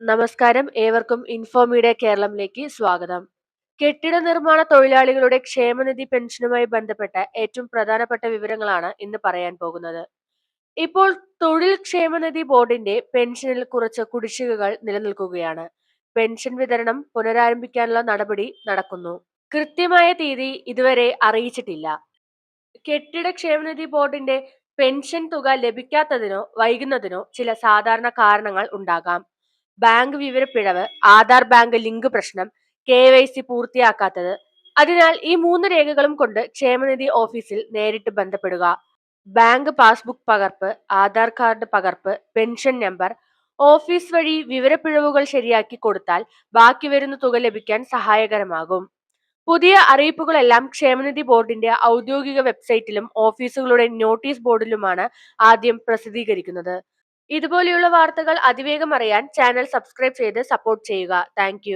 നമസ്കാരം. ഏവർക്കും ഇൻഫോമീഡിയ കേരളത്തിലേക്ക് സ്വാഗതം. കെട്ടിട നിർമ്മാണ തൊഴിലാളികളുടെ ക്ഷേമനിധി പെൻഷനുമായി ബന്ധപ്പെട്ട ഏറ്റവും പ്രധാനപ്പെട്ട വിവരങ്ങളാണ് ഇന്ന് പറയാൻ പോകുന്നത്. ഇപ്പോൾ തൊഴിൽ ക്ഷേമനിധി ബോർഡിന്റെ പെൻഷനിൽ കുറച്ച് കുടിശ്ശികകൾ നിലനിൽക്കുകയാണ്. പെൻഷൻ വിതരണം പുനരാരംഭിക്കാനുള്ള നടപടി നടക്കുന്നു. കൃത്യമായ തീയതി ഇതുവരെ അറിയിച്ചിട്ടില്ല. കെട്ടിട ക്ഷേമനിധി ബോർഡിന്റെ പെൻഷൻ തുക ലഭിക്കാത്തതിനോ വൈകുന്നതിനോ ചില സാധാരണ കാരണങ്ങൾ ഉണ്ടാകാം. ബാങ്ക് വിവരപ്പിഴവ് ആധാർ ബാങ്ക് ലിങ്ക് പ്രശ്നം കെ വൈ സി പൂർത്തിയാക്കാത്തത്. അതിനാൽ ഈ മൂന്ന് രേഖകളും കൊണ്ട് ക്ഷേമനിധി ഓഫീസിൽ നേരിട്ട് ബന്ധപ്പെടുക. ബാങ്ക് പാസ്ബുക്ക് പകർപ്പ് ആധാർ കാർഡ് പകർപ്പ് പെൻഷൻ നമ്പർ ഓഫീസ് വഴി വിവരപ്പിഴവുകൾ ശരിയാക്കി കൊടുത്താൽ ബാക്കി വരുന്ന തുക ലഭിക്കാൻ സഹായകരമാകും. പുതിയ അറിയിപ്പുകളെല്ലാം ക്ഷേമനിധി ബോർഡിന്റെ ഔദ്യോഗിക വെബ്സൈറ്റിലും ഓഫീസുകളുടെ നോട്ടീസ് ബോർഡിലുമാണ് ആദ്യം പ്രസിദ്ധീകരിക്കുന്നത്. ഇതുപോലെയുള്ള വാർത്തകൾ അതിവേഗം അറിയാൻ ചാനൽ സബ്സ്ക്രൈബ് ചെയ്ത് സപ്പോർട്ട് ചെയ്യുക. താങ്ക്